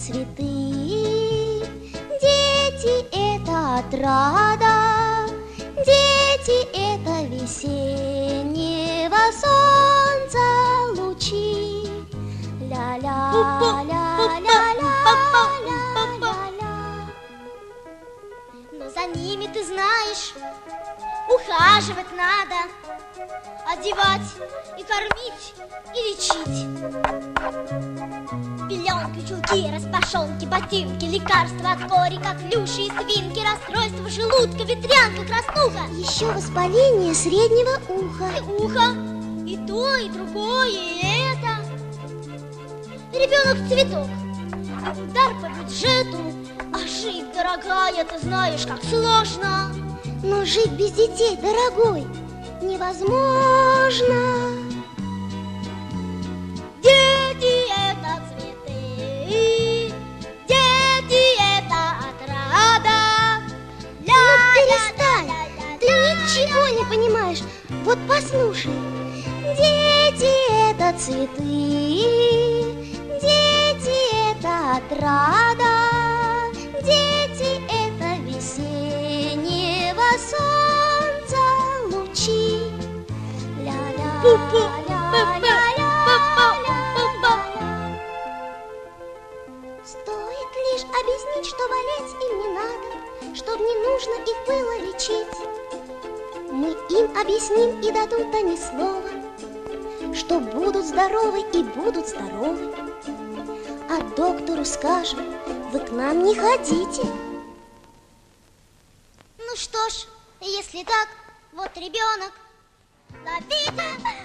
цветы. Дети – это отрада, дети – это весеннего солнца лучи. Ля-ля, ля-ля-ля-ля-ля. Но за ними, ты знаешь, ухаживать надо, одевать и кормить и лечить. Пеленки, чулки, распашонки, ботинки, лекарства от кори, как клюши и свинки, расстройство желудка, ветрянка, краснуха. Еще воспаление среднего уха. И ухо, и то, и другое, и это. Ребенок цветок, удар по бюджету, а жить, дорогая, ты знаешь, как сложно. Но жить без детей, дорогой, невозможно. Ничего не понимаешь. Вот послушай. Дети – это цветы, дети – это отрада. Дети – это весеннего солнца лучи. Стоит лишь объяснить, что болеть им не надо, Чтоб не нужно их было лечить. Мы им объясним и дадут они слово, Что будут здоровы и будут здоровы. А доктору скажем, вы к нам не ходите. Ну что ж, если так, вот ребенок, ловите